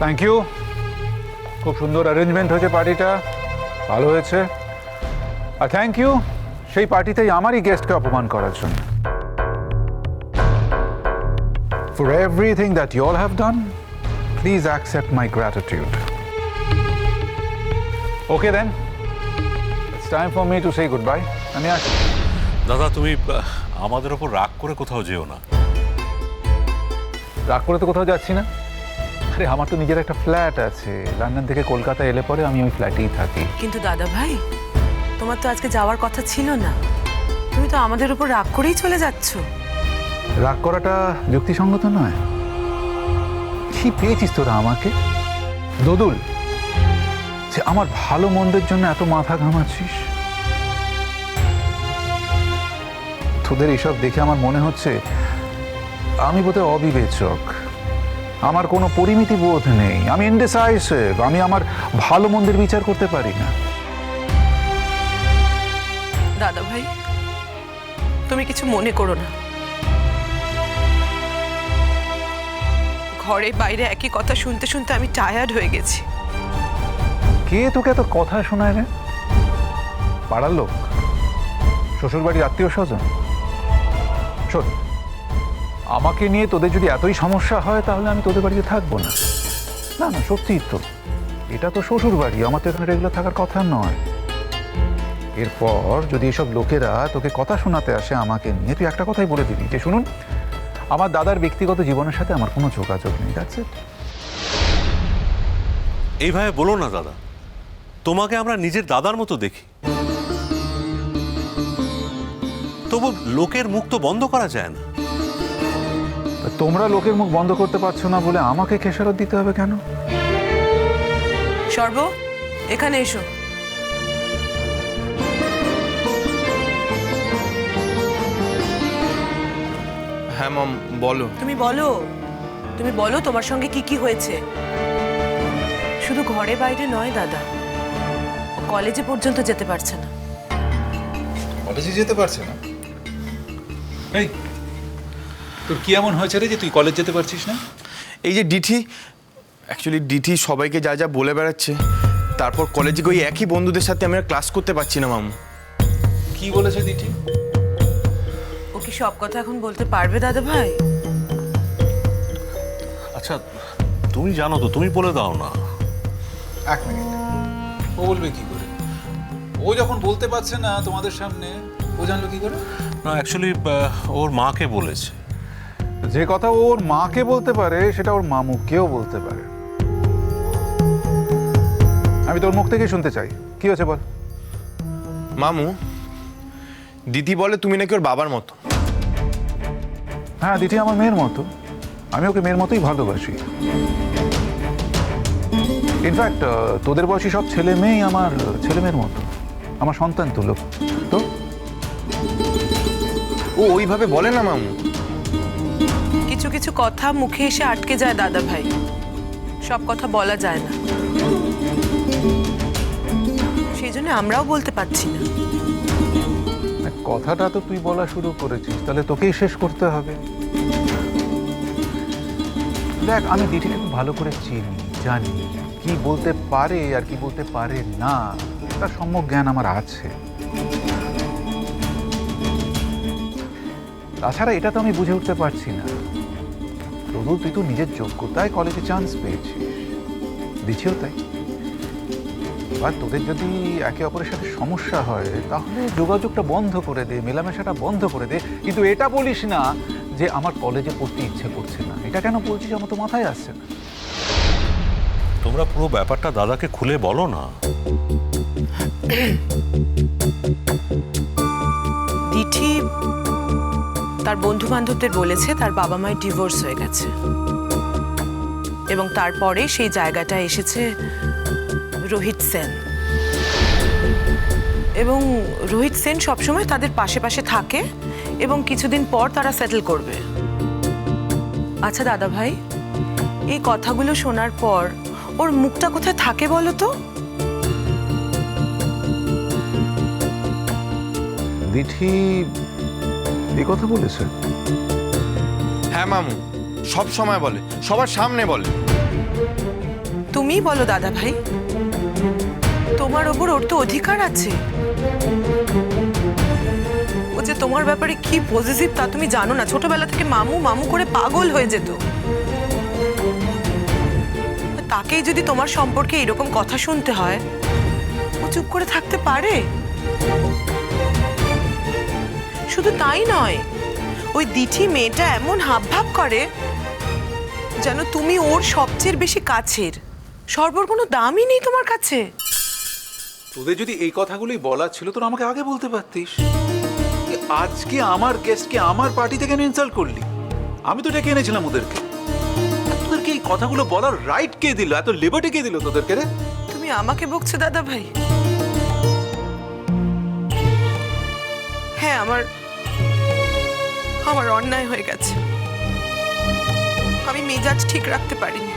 Thank you খুব সুন্দর arrangement হয়েছে পার্টিটা ভালো হয়েছে। আর থ্যাংক ইউ সেই পার্টিতেই আমারই গেস্টকে অপমান করার জন্য। For everything that you all have done please accept my gratitude okay then it's time for me to say good bye আমি আসি দাদা তুমি আমাদের ওপর রাগ করে কোথাও যেও না। রাগ করে তো কোথাও যাচ্ছি না। আরে আমার তো নিজের একটা ফ্ল্যাট আছে। লন্ডন থেকে কলকাতা এলে পরে আমি ওই ফ্ল্যাটেই থাকি। কিন্তু দাদা ভাই তোমার তো আজকে যাওয়ার কথা ছিল না। তুমি তো আমাদের উপর রাগ করেই চলে যাচ্ছ। রাগ করাটা যুক্তিসঙ্গত নয়। কি পেয়েছিস তোরা আমাকে? দোদুল যে আমার ভালো মন্দের জন্য এত মাথা ঘামাচ্ছিস? তোদের এসব দেখে আমার মনে হচ্ছে আমি বোধহয় অবিবেচক। আমার কোনো পরিমিতি বোধ নেই। আমি ইনডিসাইসিভ আমি আমার ভালো মন্দের বিচার করতে পারি না। দাদা ভাই তুমি কিছু মনে করো না। ঘরে বাইরে একই কথা শুনতে শুনতে আমি টায়ার্ড হয়ে গেছি। কে তোকে এত কথা শোনায় রে? পাড়ার লোক? শ্বশুরবাড়ির আত্মীয় স্বজন শোন আমাকে নিয়ে তোদের যদি এতই সমস্যা হয়, তাহলে আমি তোদের বাড়িতে থাকব না। না না, সত্যিই তো। এটা তো শ্বশুর বাড়ি আমার তো এখানে রেগুলার থাকার কথা নয়। এরপর যদি এসব লোকেরা তোকে কথা শোনাতে আসে আমাকে নিয়ে, তুই একটা কথাই বলে দিবি যে, শুনুন, আমার দাদার ব্যক্তিগত জীবনের সাথে আমার কোনো যোগাযোগ নেই আছে এইভাবে বলো না দাদা। তোমাকে আমরা নিজের দাদার মতো দেখি। তবু লোকের মুখ তো বন্ধ করা যায় না। তোমরা লোকের মুখ বন্ধ করতে পারছ না বলে আমাকে খেসারত দিতে হবে কেন? সর্ব এখানে এসো। হ্যাঁ মম বলো। তুমি বলো তুমি বলো তোমার সঙ্গে কি কি হয়েছে। শুধু ঘরে বাইরে নয় দাদা। ও কলেজে পর্যন্ত যেতে পারছে না। কলেজে যেতে পারছে না? এই তোর কি এমন হয়েছে রে যে তুই কলেজ যেতে পারছিস না? এই যে ডিঠি অ্যাকচুয়ালি ডিঠি সবাইকে যা যা বলে বেড়াচ্ছে তারপর কলেজে গিয়ে একই বন্ধুদের সাথে আমি ক্লাস করতে পারছি না মামু। কি বলেছে দিঠি ও কি সব কথা এখন বলতে পারবে দাদা ভাই? আচ্ছা তুমি জানো তো তুমি বলে দাও না। এক মিনিট। ও বলবে কি করে? ও যখন বলতে পারছে না তোমাদের সামনে ও জানলো কি করে? না অ্যাকচুয়ালি ওর মাকে বলেছে। যে কথা ওর মাকে বলতে পারে সেটা ওর মামুকেও বলতে পারে। আমি তোর মুখ থেকে শুনতে চাই। কি হয়েছে বল? মামু দিদি বলে তুমি নাকি ওর বাবার মতো। হ্যাঁ দিদি আমার মেয়ের মতো। আমি ওকে মেয়ের মতোই ভালোবাসি। ইনফ্যাক্ট তোদের বয়সী সব ছেলে মেয়েই আমার ছেলে মেয়ের মতো। আমার সন্তান তুলো তো? ও ওইভাবে বলে না মামু। কিছু কিছু কথা মুখে এসে আটকে যায় দাদা ভাই। সব কথা বলা যায় না। সেই জন্য আমরাও বলতে পারছি না। কথাটা তো তুই বলা শুরু করেছিস, তাহলে তোকেই শেষ করতে হবে। দেখ, আমি খুব ভালো করে চিনি, জানি, কি বলতে পারে আর কি বলতে পারে না, তার সম্যক জ্ঞান আমার আছে। তাছাড়া এটা তো আমি বুঝে উঠতে পারছি না। তবু তুই তো নিজের যোগ্যতায় কলেজে চান্স পেয়েছিস দিছিও তাই। এবার তোদের যদি একে অপরের সাথে সমস্যা হয় তাহলে যোগাযোগটা বন্ধ করে দে মেলামেশাটা বন্ধ করে দে। কিন্তু এটা বলিস না যে আমার কলেজে পড়তে ইচ্ছে করছে না। এটা কেন বলছিস? আমার তো মাথায় আসছে না। তোমরা পুরো ব্যাপারটা দাদাকে খুলে বলো না। দিঠি তার বন্ধু বান্ধবদের বলেছে তার বাবা মায়ের ডিভোর্স হয়ে গেছে। এবং তারপরে সেই জায়গাটা এসেছে রোহিত সেন। এবং রোহিত সেন সবসময় তাদের পাশে পাশে থাকে এবং কিছুদিন পর তারা সেটেল করবে। আচ্ছা দাদা ভাই এই কথাগুলো শোনার পর ওর মুখটা কোথায় থাকে বলো তো? দিঠি এই কথা বলেছে? হ্যাঁ মামু সব সময় বলে সবার সামনে বলে। তুমিই বলো দাদা ভাই তোমার ওপর ওর তো অধিকার আছে। ও যে তোমার ব্যাপারে কি পজিটিভ তা তুমি জানো না। ছোটবেলা থেকে মামু মামু করে পাগল হয়ে যেত। তাকেই যদি তোমার সম্পর্কে এরকম কথা শুনতে হয় ও চুপ করে থাকতে পারে? শুধু তাই নয় ওই দিঠি মেয়েটা এমন হাবভাব করে যেন তুমি ওর সবচেয়ে বেশি কাছের। সর্বর কোনো দামই নেই তোমার কাছে। তোদের যদি এই কথাগুলোই বলার ছিল তোরা আমাকে আগে বলতে পারতিস। আজকে আমার গেস্টকে আমার পার্টিতে কেন ইনসাল্ট করলি? আমি তো ডেকে এনেছিলাম ওদেরকে। তোদেরকে এই কথাগুলো বলার রাইট কে দিল? এত লিবার্টি কে দিল তোদেরকে রে? তুমি আমাকে বকছো দাদা ভাই আমার অন্যায় হয়ে গেছে। আমি মেজাজ ঠিক রাখতে পারিনি।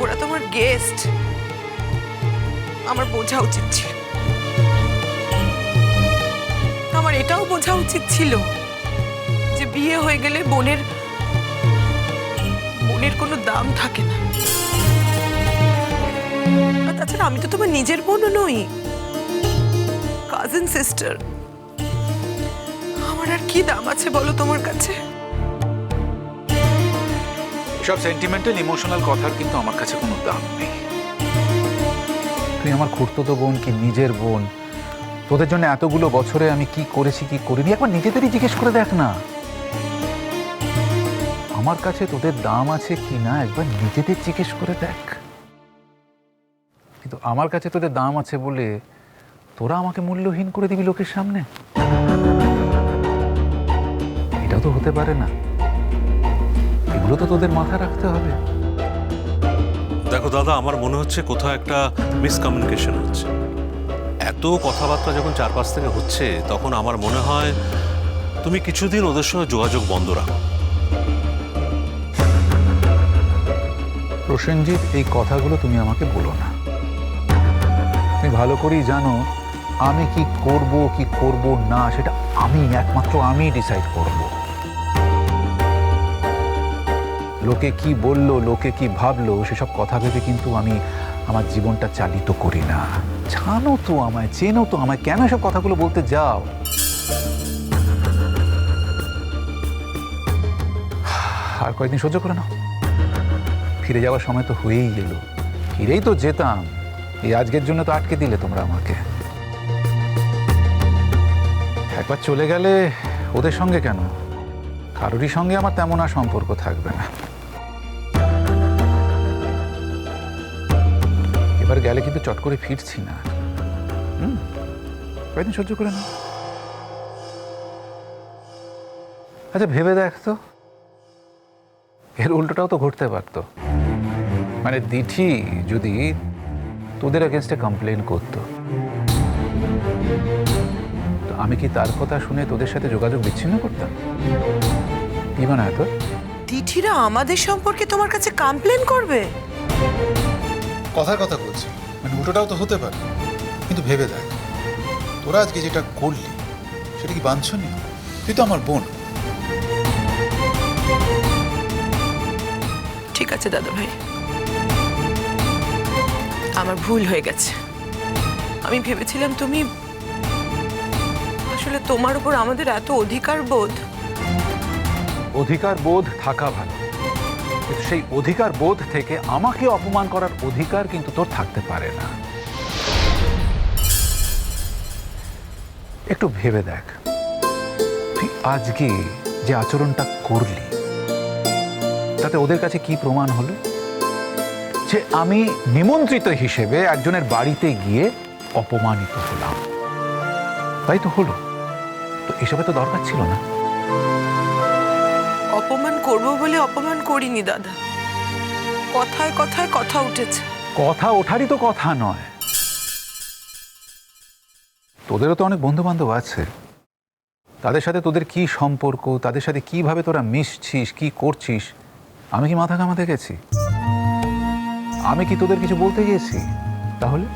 ওরা তোমার গেস্ট আমার বোঝা উচিত ছিল। আমার এটাও বোঝা উচিত ছিল যে বিয়ে হয়ে গেলে বোনের বোনের কোনো দাম থাকে না। তাছাড়া আমি তো তোমার নিজের বোনও নই। কাজিন সিস্টার আমার আর কি দাম আছে বলো তোমার কাছে? সব সেন্টিমেন্টাল ইমোশনাল কথার কিন্তু আমার কাছে কোনো দাম নেই। তুই আমার খুঁড়তো বোন কি নিজের বোন? তোদের জন্য এতগুলো বছরে আমি কি করেছি, কি করিনি? একবার নিজেদেরই জিজ্ঞেস করে দেখ না। আমার কাছে তোদের দাম আছে কি না একবার নিজেদের জিজ্ঞেস করে দেখ। কিন্তু আমার কাছে তোদের দাম আছে বলে তোরা আমাকে মূল্যহীন করে দিবি লোকের সামনে? তো হতে পারে না। এগুলো তো তোদের মাথায় রাখতে হবে। দেখো দাদা আমার মনে হচ্ছে কোথাও একটা মিসকমিউনিকেশন হচ্ছে। এত কথাবার্তা যখন চারপাশ থেকে হচ্ছে তখন আমার মনে হয় তুমি কিছুদিন ওদের সঙ্গে যোগাযোগ বন্ধ রাখো। প্রসেনজিৎ এই কথাগুলো তুমি আমাকে বলো না। তুমি ভালো করেই জানো আমি কি করব কি করব না সেটা আমি একমাত্র আমি ডিসাইড করব। লোকে কি বলল, লোকে কি ভাবলো, সেসব কথা ভেবে কিন্তু আমি আমার জীবনটা চালিত করি না। জানো তো আমায়, চেনো তো আমায়, কেন সব কথাগুলো বলতে যাও? আর কয়েকদিন সহ্য করে নাও। ফিরে যাওয়ার সময় তো হয়েই গেল। ফিরেই তো যেতাম। এই আজকের জন্য তো আটকে দিলে তোমরা আমাকে। একবার চলে গেলে ওদের সঙ্গে কেন? কারোরই সঙ্গে আমার তেমন আর সম্পর্ক থাকবে না। এবার গেলে কিন্তু চট করে ফিরছি না। হুম? কয়েকদিন সহ্য করে না আচ্ছা ভেবে দেখ তো। এর উল্টোটাও তো ঘটতে পারতো। মানে দিঠি যদি তোদের এগেনস্টে কমপ্লেন করতো। তো আমি কি তার কথা শুনে তোদের সাথে যোগাযোগ বিচ্ছিন্ন করতাম? কি মনে হয় তোর আমাদের সম্পর্কে তোমার কাছে কমপ্লেন করবে? কথার কথা বলছি। মানে উল্টোটাও তো হতে পারে কিন্তু ভেবে দেখ। তোরা আজকে যেটা করলি সেটা কি বাঞ্ছনীয়? তুই তো আমার বোন। ঠিক আছে দাদা ভাই। আমার ভুল হয়ে গেছে। আমি ভেবেছিলাম তুমি আসলে তোমার উপর আমাদের এত অধিকার বোধ। অধিকার বোধ থাকা ভালো। কিন্তু সেই অধিকার বোধ থেকে আমাকে অপমান করার অধিকার কিন্তু তোর থাকতে পারে না। একটু ভেবে দেখ। তুই আজকে যে আচরণটা করলি, তাতে ওদের কাছে কি প্রমাণ হলো? যে আমি নিমন্ত্রিত হিসেবে একজনের বাড়িতে গিয়ে অপমানিত হলাম। তাই তো হলো। তো এসবে তো দরকার ছিল না। অপমান করব বলে অপমান করিনি, দাদা। কথায় কথায় কথা উঠেছে। কথা ওঠারই তো কথা নয়। তোদেরও তো অনেক বন্ধু বান্ধব আছে। তাদের সাথে তোদের কি সম্পর্ক? তাদের সাথে কীভাবে তোরা মিশছিস? কি করছিস? আমি কি মাথা ঘামাতে গেছি? আমি কি তোদের কিছু বলতে গেছি তাহলে?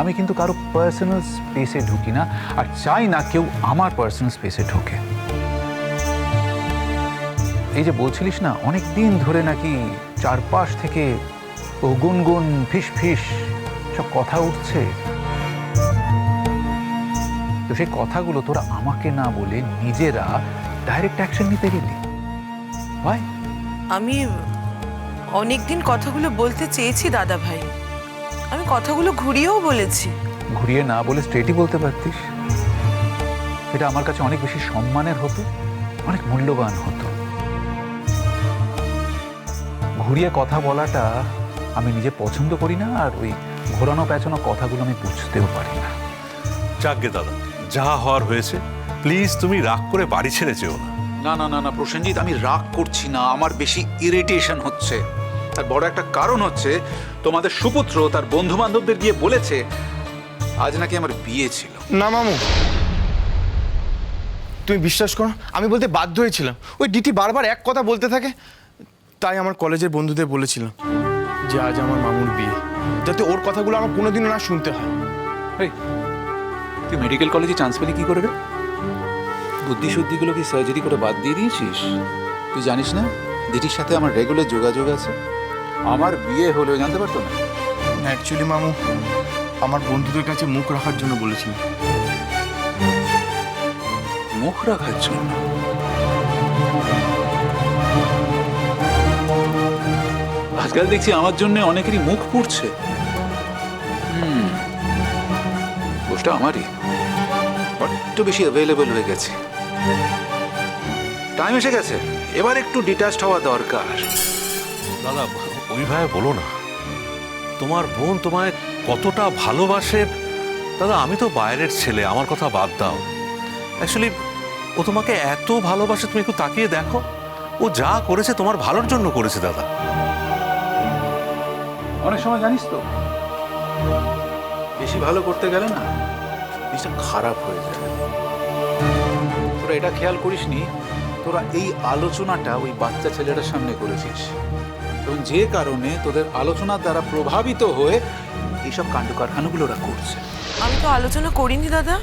আমি কিন্তু কারও পার্সোনাল স্পেসে ঢুকি না, আর চাই না কেউ আমার পার্সোনাল স্পেসে ঢোকে। এই যে বলছিলিস না অনেক দিন ধরে নাকি চারপাশ থেকে ও গুনগুন ফিস ফিস সব কথা উঠছে। তো সেই কথাগুলো তোরা আমাকে না বলে নিজেরা ডাইরেক্ট অ্যাকশন নিতে গেলি। ভাই আমি অনেকদিন কথাগুলো বলতে চেয়েছি দাদা ভাই। আমি কথাগুলো ঘুরিয়েও বলেছি। ঘুরিয়ে না বলে স্ট্রেটই বলতে পারতিস। এটা আমার কাছে অনেক বেশি সম্মানের হতো অনেক মূল্যবান হতো। ঘুরিয়ে কথা বলাটা আমি নিজে পছন্দ করি না আর ওই ঘোরানো পেঁচানো কথাগুলো আমি বুঝতেও পারি না। যাকগে দাদা যা হওয়ার হয়েছে প্লিজ তুমি রাগ করে বাড়ি ছেড়ে যেও না। না না না না প্রসেনজিৎ আমি রাগ করছি না আমার বেশি ইরিটেশন হচ্ছে। তার বড় একটা কারণ হচ্ছে তোমাদের সুপুত্র তার বন্ধু বান্ধবদের গিয়ে বলেছে আজ নাকি আমার বিয়ে ছিল। না মামু। তুমি বিশ্বাস করো আমি বলতে বাধ্য হয়েছিলাম। ওই ডিটি বারবার এক কথা বলতে থাকে তাই আমার কলেজের বন্ধুদের বলেছিলাম যে আজ আমার মামুর বিয়ে যাতে ওর কথাগুলো আমার কোনোদিনও না শুনতে হয়। এই, তুই মেডিকেল কলেজে চান্স পেলে কি করবে? বুদ্ধি শুদ্ধিগুলো কি সার্জারি করে বাদ দিয়ে দিয়েছিস? তুই জানিস না দিদির সাথে আমার রেগুলার যোগাযোগ আছে। আমার বিয়ে হলেও জানতে পারতো না। অ্যাকচুয়ালি মামু আমার বন্ধুদের কাছে মুখ রাখার জন্য বলেছিলাম। মুখ রাখার জন্য? আজকাল দেখছি আমার জন্য অনেকেরই মুখ পুড়ছে। হুম। দোষটা আমারই। বড্ড বেশি অ্যাভেলেবল হয়ে গেছে। টাইম এসে গেছে। এবার একটু ডিটাচড হওয়া দরকার। দাদা ওইভাবে বলো না। তোমার বোন তোমায় কতটা ভালোবাসে? দাদা, আমি তো বাইরের ছেলে, আমার কথা বাদ দাও। অ্যাকচুয়ালি ও তোমাকে এত ভালোবাসে, তুমি একটু তাকিয়ে দেখো। ও যা করেছে, তোমার ভালোর জন্য করেছে, দাদা। অনেক সময় জানিস তো। বেশি ভালো করতে গেলে না জিনিসটা খারাপ হয়ে যায়। তোরা এটা খেয়াল করিসনি তোরা এই আলোচনাটা ওই বাচ্চা ছেলেটার সামনে করেছিস। এবং যে কারণে তোদের আলোচনার দ্বারা প্রভাবিত হয়ে এইসব কাণ্ড কারখানাগুলো ওরা করছে। আমি তো আলোচনা করিনি দাদা।